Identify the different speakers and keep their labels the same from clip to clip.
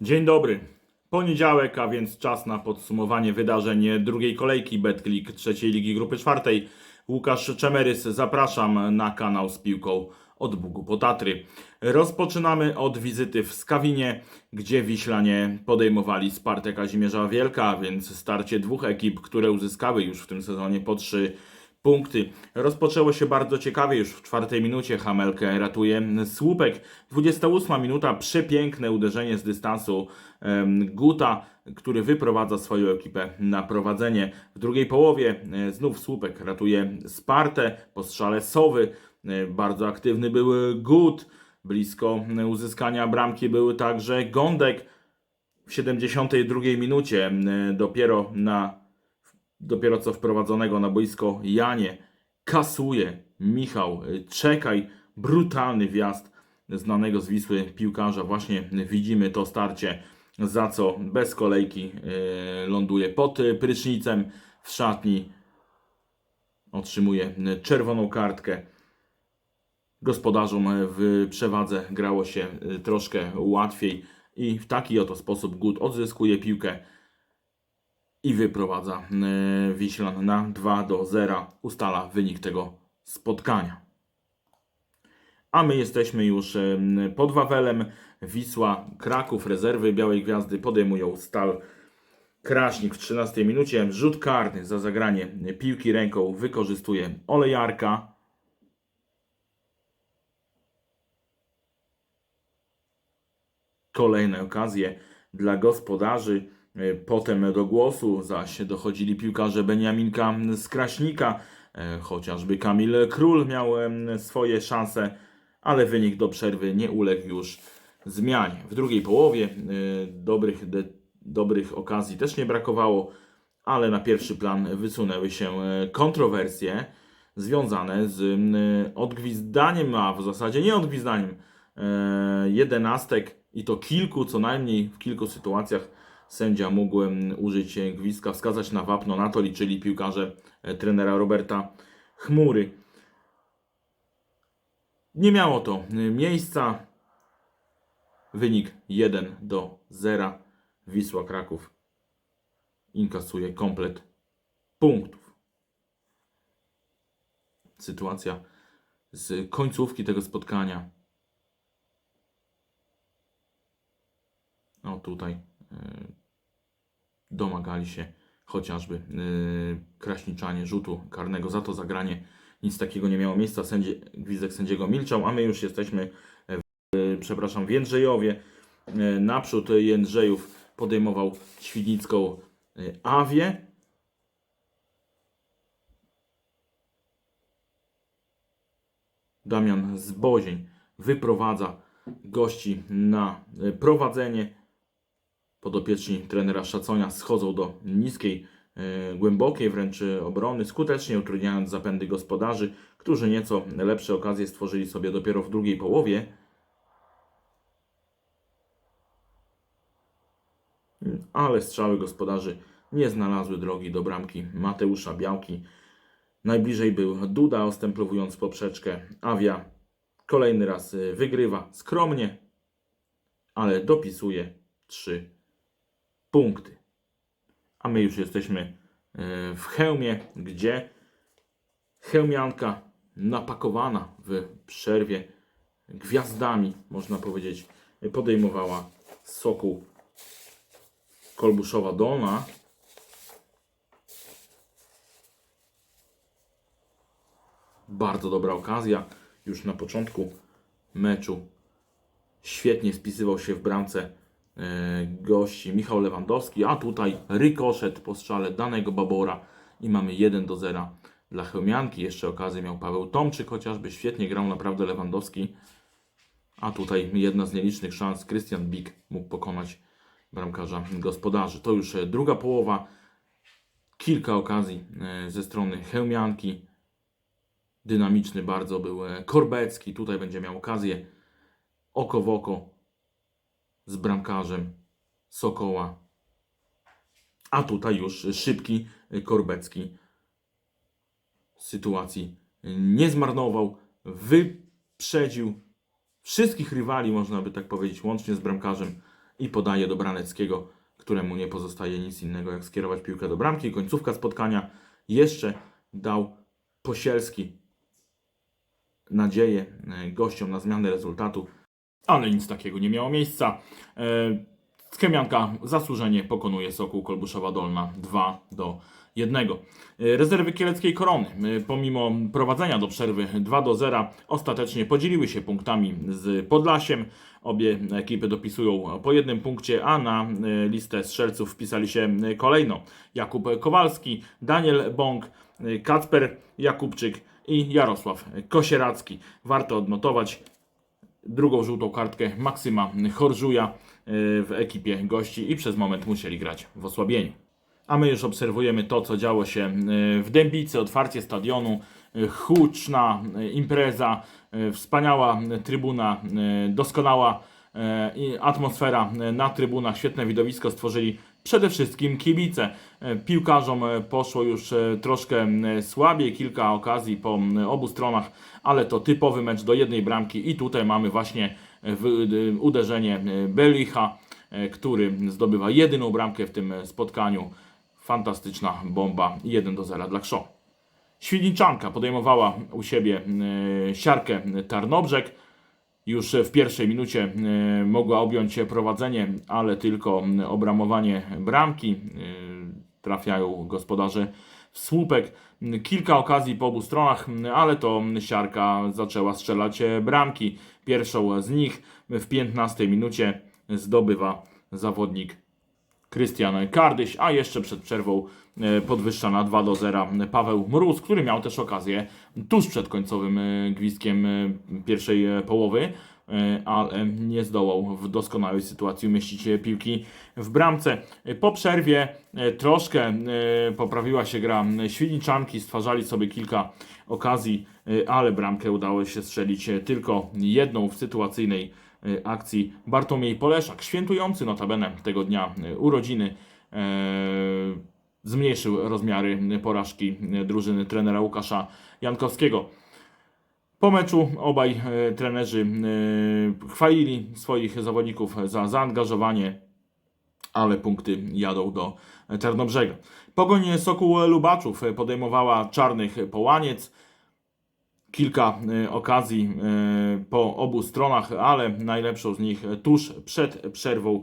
Speaker 1: Dzień dobry. Poniedziałek, a więc czas na podsumowanie wydarzeń drugiej kolejki BetClick trzeciej ligi grupy czwartej. Łukasz Czemerys, zapraszam na kanał z piłką od Bugu po Tatry. Rozpoczynamy od wizyty w Skawinie, gdzie Wiślanie podejmowali Spartę Kazimierza Wielka, więc starcie dwóch ekip, które uzyskały już w tym sezonie po trzy punkty. Rozpoczęło się bardzo ciekawie już w czwartej minucie. Hamelkę ratuje słupek. 28 minuta, przepiękne uderzenie z dystansu Guta, który wyprowadza swoją ekipę na prowadzenie. W drugiej połowie e, znów słupek ratuje Spartę po strzale Sowy. E, Bardzo aktywny był Gut. Blisko uzyskania bramki był także Gądek. W 72 minucie e, dopiero na dopiero co wprowadzonego na boisko Janie kasuje Michał y, Czekaj, brutalny wjazd znanego z Wisły piłkarza. Właśnie widzimy to starcie, za co bez kolejki y, ląduje pod y, prysznicem w szatni. Otrzymuje czerwoną kartkę. Gospodarzom w przewadze grało się troszkę łatwiej i w taki oto sposób Gut odzyskuje piłkę i wyprowadza e, Wiślan na 2 do 0. Ustala wynik tego spotkania. A my jesteśmy już e, pod Wawelem. Wisła, Kraków, rezerwy Białej Gwiazdy podejmują Stal Kraśnik w 13 minucie. Rzut karny za zagranie piłki ręką wykorzystuje Olejarka. Kolejne okazje dla gospodarzy. E, Potem do głosu zaś dochodzili piłkarze Beniaminka z Kraśnika, e, chociażby Kamil Król miał swoje szanse, ale wynik do przerwy nie uległ już zmianie. W drugiej połowie e, dobrych, de, dobrych okazji też nie brakowało, ale na pierwszy plan wysunęły się kontrowersje związane z odgwizdaniem, a w zasadzie nie odgwizdaniem jedenastek i to kilku, co najmniej w kilku sytuacjach sędzia mógł użyć e, gwizdka, wskazać na wapno. Na to liczyli piłkarze e, trenera Roberta Chmury. Nie miało to e, miejsca. Wynik 1 do 0. Wisła Kraków inkasuje komplet punktów. Sytuacja z końcówki tego spotkania. O tutaj y, domagali się chociażby y, kraśniczanie rzutu karnego za to zagranie. Nic takiego nie miało miejsca. Sędzie, gwizdek sędziego milczał, a my już jesteśmy w, y, przepraszam, w Jędrzejowie. Y, naprzód Jędrzejów podejmował Świdnicką Awię. Damian Zbozień wyprowadza gości na prowadzenie. Podopieczni trenera Szaconia schodzą do niskiej, y, głębokiej wręcz obrony, skutecznie utrudniając zapędy gospodarzy, którzy nieco lepsze okazje stworzyli sobie dopiero w drugiej połowie. Ale strzały gospodarzy nie znalazły drogi do bramki Mateusza Białki. Najbliżej był Duda, ostęplowując poprzeczkę. Awia kolejny raz wygrywa skromnie, ale dopisuje 3 punkty. A my już jesteśmy y, w hełmie, gdzie hełmianka napakowana w przerwie gwiazdami, można powiedzieć, podejmowała Sokół Kolbuszowa Dolna. Bardzo dobra okazja już na początku meczu. Świetnie spisywał się w bramce e, gości Michał Lewandowski, a tutaj rykoszet po strzale danego Babora i mamy 1 do 0 dla Chełmianki. Jeszcze okazję miał Paweł Tomczyk, chociażby świetnie grał naprawdę Lewandowski. A tutaj jedna z nielicznych szans, Christian Bik mógł pokonać bramkarza gospodarzy. To już e, druga połowa. Kilka okazji e, ze strony Chełmianki. Dynamiczny bardzo był e, Korbecki. Tutaj będzie miał okazję oko w oko z bramkarzem Sokoła. A tutaj już szybki e, Korbecki sytuacji nie zmarnował. Wyprzedził wszystkich rywali, można by tak powiedzieć, łącznie z bramkarzem i podaje do Braneckiego, któremu nie pozostaje nic innego jak skierować piłkę do bramki. Końcówka spotkania jeszcze dał Posielski nadzieję e, gościom na zmianę rezultatu, ale nic takiego nie miało miejsca. E, Skemianka zasłużenie pokonuje Sokół Kolbuszowa Dolna 2 do 1. E, Rezerwy Kieleckiej Korony, e, pomimo prowadzenia do przerwy 2 do 0, ostatecznie podzieliły się punktami z Podlasiem. Obie ekipy dopisują po jednym punkcie, a na listę strzelców wpisali się kolejno Jakub Kowalski, Daniel Bąk, Kacper Jakubczyk i Jarosław Kosieracki. Warto odnotować drugą żółtą kartkę Maksyma Chorżuja e, w ekipie gości i przez moment musieli grać w osłabieniu. A my już obserwujemy to, co działo się e, w Dębicy, otwarcie stadionu, e, huczna impreza, wspaniała trybuna, doskonała atmosfera na trybunach, świetne widowisko stworzyli przede wszystkim kibice. E, Piłkarzom e, poszło już e, troszkę słabiej, kilka okazji po obu stronach, ale to typowy mecz do jednej bramki i tutaj mamy właśnie uderzenie Belicha, który zdobywa jedyną bramkę w tym spotkaniu. Fantastyczna bomba 1 do 0 dla Krzą. Świdniczanka podejmowała u siebie siarkę Tarnobrzeg. Już w pierwszej minucie e, mogła objąć prowadzenie, ale tylko obramowanie bramki. E, Trafiają gospodarze w słupek. Kilka okazji po obu stronach, ale to siarka zaczęła strzelać bramki. Pierwszą z nich w 15 minucie zdobywa zawodnik Krystian Kardyś, a jeszcze przed przerwą e, podwyższa na 2 do 0 Paweł Mróz, który miał też okazję tuż przed końcowym e, gwizdkiem e, pierwszej połowy, ale nie zdołał w doskonałej sytuacji umieścić piłki w bramce. Po przerwie troszkę poprawiła się gra Świdniczanki, stwarzali sobie kilka okazji, ale bramkę udało się strzelić tylko jedną w sytuacyjnej akcji Bartłomiej Poleszak, świętujący notabene tego dnia e, urodziny, e, zmniejszył rozmiary porażki e, drużyny trenera Łukasza Jankowskiego. Po meczu obaj e, trenerzy e, chwalili swoich zawodników za zaangażowanie, ale punkty jadą do Czarnobrzega. Pogoń Sokół Lubaczów podejmowała Czarnych Połaniec kilka e, okazji e, po obu stronach, ale najlepszą z nich tuż przed przerwą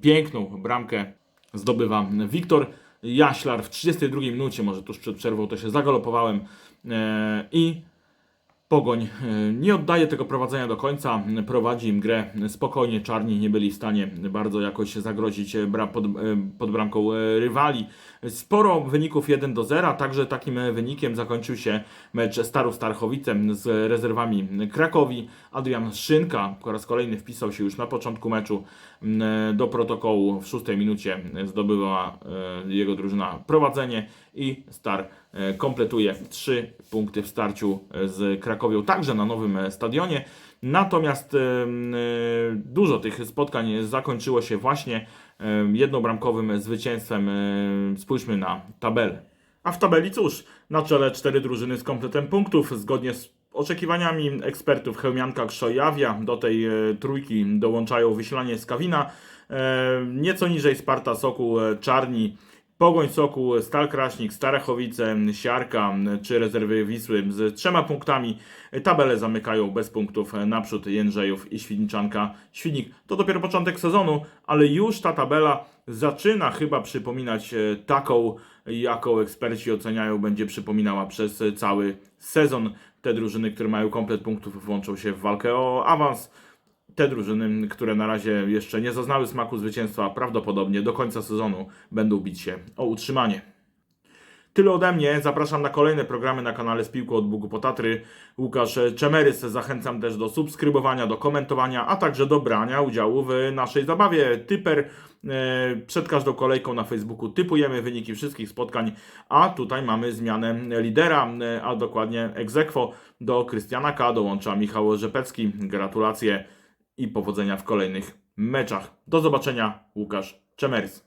Speaker 1: piękną bramkę zdobywa Wiktor Jaślar. W 32 minucie, może tuż przed przerwą to się zagalopowałem e, i Pogoń e, nie oddaje tego prowadzenia do końca, prowadzi im grę spokojnie. Czarni nie byli w stanie bardzo jakoś zagrozić e, pod, e, pod bramką rywali. Sporo wyników 1 do 0, także takim wynikiem zakończył się mecz Staru Starchowicem z rezerwami Krakowi. Adrian Szynka po raz kolejny wpisał się już na początku meczu do protokołu w szóstej minucie zdobyła jego drużyna prowadzenie i Star kompletuje trzy punkty w starciu e, z Krakowią, także na nowym e, stadionie. Natomiast e, e, dużo tych spotkań zakończyło się właśnie e, jednobramkowym zwycięstwem. E, Spójrzmy na tabelę. A w tabeli cóż, na czele cztery drużyny z kompletem punktów, zgodnie z oczekiwaniami ekspertów Chełmianka Krzojawia. Do tej e, trójki dołączają Wyślanie Skawina, e, nieco niżej Sparta Sokół e, Czarni, Pogoń Sokół, Stal Kraśnik, Starachowice, Siarka czy rezerwy Wisły z trzema punktami. Tabelę zamykają bez punktów naprzód Jędrzejów i Świdniczanka. Świdnik to dopiero początek sezonu, ale już ta tabela zaczyna chyba przypominać e, taką, jaką eksperci oceniają, będzie przypominała przez cały sezon. Te drużyny, które mają komplet punktów, włączą się w walkę o awans te drużyny, które na razie jeszcze nie zaznały smaku zwycięstwa, prawdopodobnie do końca sezonu będą bić się o utrzymanie. Tyle ode mnie. Zapraszam na kolejne programy na kanale z piłką od Bugu po Tatry. Łukasz Czemerys. Zachęcam też do subskrybowania, do komentowania, a także do brania udziału w naszej zabawie. Typer e, przed każdą kolejką na Facebooku typujemy wyniki wszystkich spotkań, a tutaj mamy zmianę lidera, e, a dokładnie egzekwo do Krystiana K. Dołącza Michał Rzepecki. Gratulacje i powodzenia w kolejnych meczach. Do zobaczenia, Łukasz Czemerys.